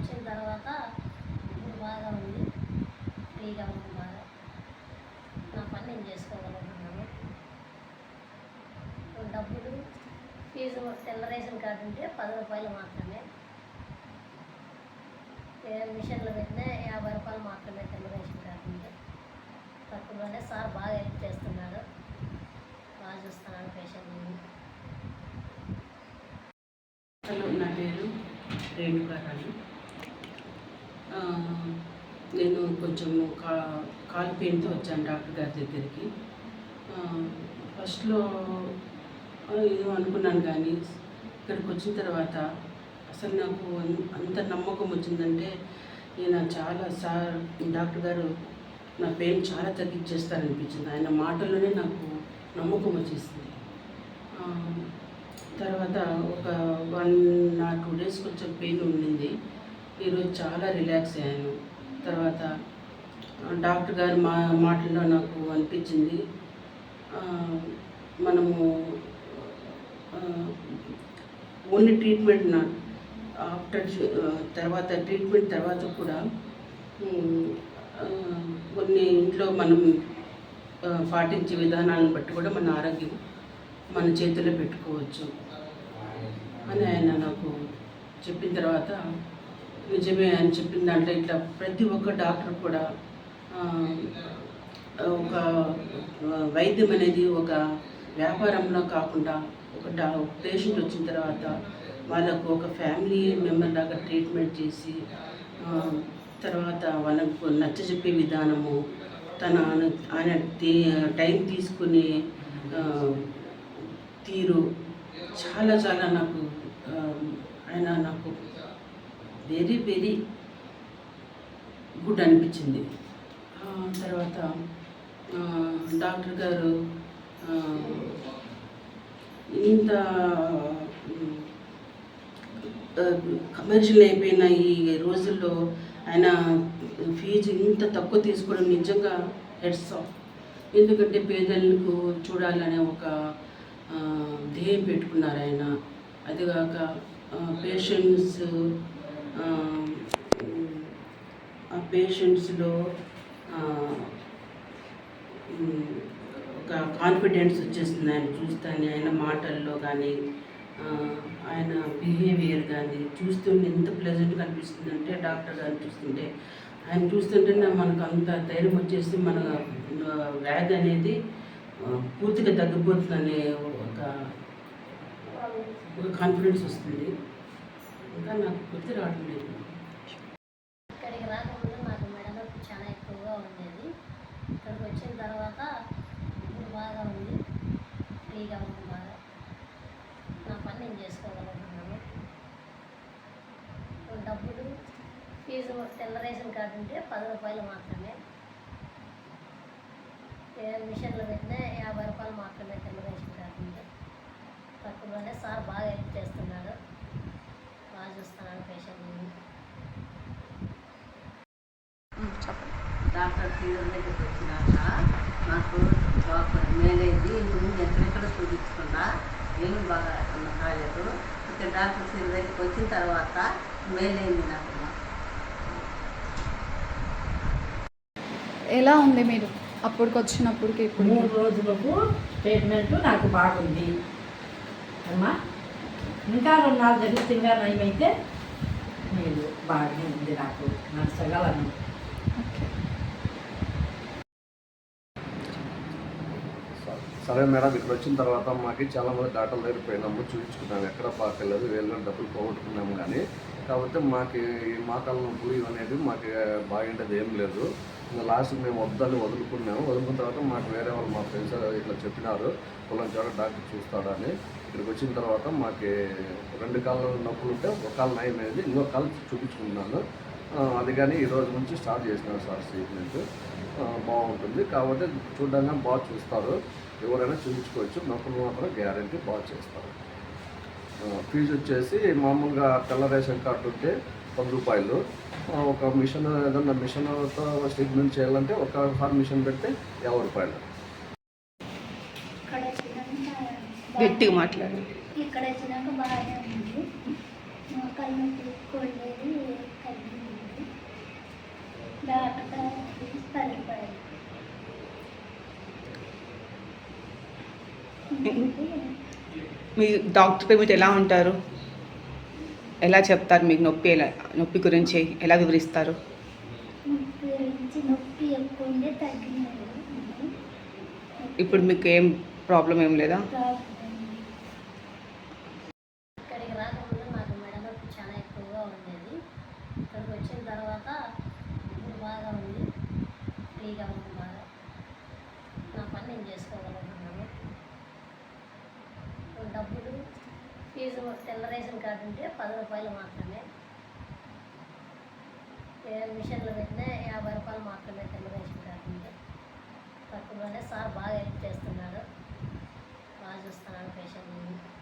వచ్చిన తర్వాత ఇప్పుడు బాగా ఉంది. ఫ్రీగా ఉంది బాగా. నా పని నేను చేసుకోగలుగుతున్నాను. డబ్బులు ఫీజు తెల్ల రేషన్ కార్డు ఉంటే పది రూపాయలు మాత్రమే. ఏ మిషన్లో పెట్టినా యాభై రూపాయలు మాత్రమే తెల్ల రేషన్ కార్డు ఉంటే. తక్కువలోనే సార్ బాగా హెల్ప్ చేస్తున్నారు బాగా చూస్తున్నాను పేషెంట్ని నా. పేరు రేణుకారాణి నేను కొంచెం కా కాలు పెయిన్తో వచ్చాను డాక్టర్ గారి దగ్గరికి. ఫస్ట్లో ఏదో అనుకున్నాను కానీ ఇక్కడికి వచ్చిన తర్వాత అసలు నాకు అంత నమ్మకం వచ్చిందంటే నేను చాలా సార్ డాక్టర్ గారు నా పెయిన్ చాలా తగ్గించేస్తారనిపించింది. ఆయన మాటల్లోనే నాకు నమ్మకం వచ్చేసింది. తర్వాత ఒక వన్ ఆర్ టూ డేస్ కొంచెం పెయిన్ ఉండింది. ఈరోజు చాలా రిలాక్స్ అయ్యాను. తర్వాత డాక్టర్ గారి మా మాటల్లో నాకు అనిపించింది. మనము ఓన్లీ ట్రీట్మెంట్ నా ఆఫ్టర్ తర్వాత ట్రీట్మెంట్ తర్వాత కూడా కొన్ని ఇంట్లో మనం పాటించే విధానాలను బట్టి కూడా మన ఆరోగ్యం మన చేతిలో పెట్టుకోవచ్చు అని ఆయన నాకు చెప్పిన తర్వాత నిజమే అని చెప్పిన దాంట్లో ఇట్లా ప్రతి ఒక్క డాక్టర్ కూడా ఒక వైద్యం అనేది ఒక వ్యాపారంలో కాకుండా ఒక డా పేషెంట్ వచ్చిన తర్వాత వాళ్ళకు ఒక ఫ్యామిలీ మెంబర్ లాగా ట్రీట్మెంట్ చేసి తర్వాత వాళ్ళకు నచ్చజెప్పే విధానము తన ఆయన టైం తీసుకునే తీరు చాలా చాలా నాకు ఆయన నాకు వెరీ వెరీ గుడ్ అనిపించింది. తర్వాత డాక్టర్ గారు ఇంత కమర్షియల్ అయిపోయిన ఈ రోజుల్లో ఆయన ఫీజు ఇంత తక్కువ తీసుకోవడం నిజంగా హెడ్స్ ఆఫ్. ఎందుకంటే పేదలకు చూడాలనే ఒక ధ్యేయం పెట్టుకున్నారు ఆయన. అదిగాక పేషెంట్స్ పేషెంట్స్లో ఒక కాన్ఫిడెన్స్ వచ్చేస్తుంది ఆయన చూస్తానే ఆయన మాటల్లో కానీ ఆయన బిహేవియర్ కానీ చూస్తుంటే ఎంత ప్లెజెంట్గా అనిపిస్తుంది అంటే డాక్టర్ గారు చూస్తుంటే ఆయన చూస్తుంటే మనకు అంత ధైర్యం వచ్చేసి మన వ్యాధి అనేది పూర్తిగా తగ్గిపోతుందనే ఒక ఒక కాన్ఫిడెన్స్ వస్తుంది. ఇంకా నాకు గుర్తు రావడం లేదు. ఇక్కడికి రాకముందు నాకు మెడ చాలా ఎక్కువగా ఉండేది. ఇక్కడికి వచ్చిన తర్వాత ఇప్పుడు బాగా ఉంది. ఫ్రీగా ఉంది బాగా. నా పని నేను చేసుకోగలుగుతున్నాను. డబ్బులు ఫీజు తెల్ల రేషన్ కార్డు ఉంటే పది రూపాయలు మాత్రమే. ఏ మిషన్లో పెట్టినా యాభై రూపాయలు మాత్రమే తెల్ల రేషన్ కార్డు ఉంటే. తక్కువలోనే సార్ బాగా హెల్ప్ చేస్తున్నాడు. బాగా చూస్తున్నాడు పేషెంట్ని డాక్టర్ దగ్గరికి వచ్చినాక నాకు మేలైంది ఇంతకుముందు ఎక్కడెక్కడ చూపించుకున్నా ఏమి బాగా కాలేదు. డాక్టర్ దగ్గరికి వచ్చిన తర్వాత మేలైంది నాకు ఎలా ఉంది మీరు? అప్పటికి వచ్చినప్పటికి ఇప్పుడు మూడు రోజులకు ట్రీట్మెంట్ నాకు బాగుంది. అమ్మా? ఇంకా రెండు నాలుగు జరుగుతుందిగా నయమైతే మీరు బాగానే ఉంది నాకు. నచ్చగలను సరే మేడం ఇక్కడ వచ్చిన తర్వాత మాకు చాలా మంది డాక్టర్ల దగ్గర పోయినాము చూపించుకున్నాము. ఎక్కడ పాకెళ్ళదు వేలు డబ్బులు పోగొట్టుకున్నాము కానీ కాబట్టి మాకు ఈ మా కాలంలో భూమి అనేది మాకు బాగుండేది ఏం లేదు. ఇంకా లాస్ట్ మేము వద్దని వదులుకున్నాము. వదులుకున్న తర్వాత మాకు వేరే వాళ్ళు మా ఫ్రెండ్స్ ఇట్లా చెప్పినారు. పొలం చోట డాక్టర్ చూస్తాడని ఇక్కడికి వచ్చిన తర్వాత మాకు రెండు కాళ్ళు నొప్పులు ఉంటే ఒక కాలు నయం అనేది ఇంకో కాలు చూపించుకున్నాను అది కానీ ఈరోజు నుంచి స్టార్ట్ చేసినారు సార్ ట్రీట్మెంట్. బాగుంటుంది. కాబట్టి చూడడానికి బాగా చూస్తారు. ఎవరైనా చూపించుకోవచ్చు. నొప్పులు మాత్రం గ్యారంటీ బాగా చేస్తారు. ఫీజు వచ్చేసి మామూలుగా తెల్ల రేషన్ కార్డు ఉంటే పది రూపాయలు. ఒక మిషన్ ఏదన్నా మిషన్తో ట్రీట్మెంట్ చేయాలంటే ఒకసారి మిషన్ పెడితే యాభై రూపాయలు. గట్టిగా మాట్లాడండి ఇక్కడ వచ్చినాక బాగానే ఉంది. మోకాలు నొప్పి ఎక్కువ ఉండేది కానీ డాక్టర్ పది రూపాయలు మీ డాక్టర్ మీతో ఎలా ఉంటారు? ఎలా చెప్తారు మీకు నొప్పి ఎలా నొప్పి గురించి ఎలా వివరిస్తారు? ఇప్పుడు మీకు ఏం ప్రాబ్లం ఏం లేదా ఇక్కడికి రాకముందు నాకు మెడ నొప్పి చాలా ఎక్కువగా ఉండేది ఇక్కడికి వచ్చిన తర్వాత ఇప్పుడు బాగా ఉంది ఫ్రీగా ఉంది బాగా నా పని నేను చేసుకోగలుగుతున్నాను ఇప్పుడు డబ్బులు ఫీజు తెల్ల రేషన్ కార్డు ఉంటే పది రూపాయలు మాత్రమే. ఏ మిషన్లో పెట్టినా యాభై రూపాయలు మాత్రమే తెల్ల రేషన్ కార్డు ఉంటే. తక్కువలోనే సార్ బాగా హెల్ప్ చేస్తున్నాడు. బాగా చూస్తున్నాడు పేషెంట్ని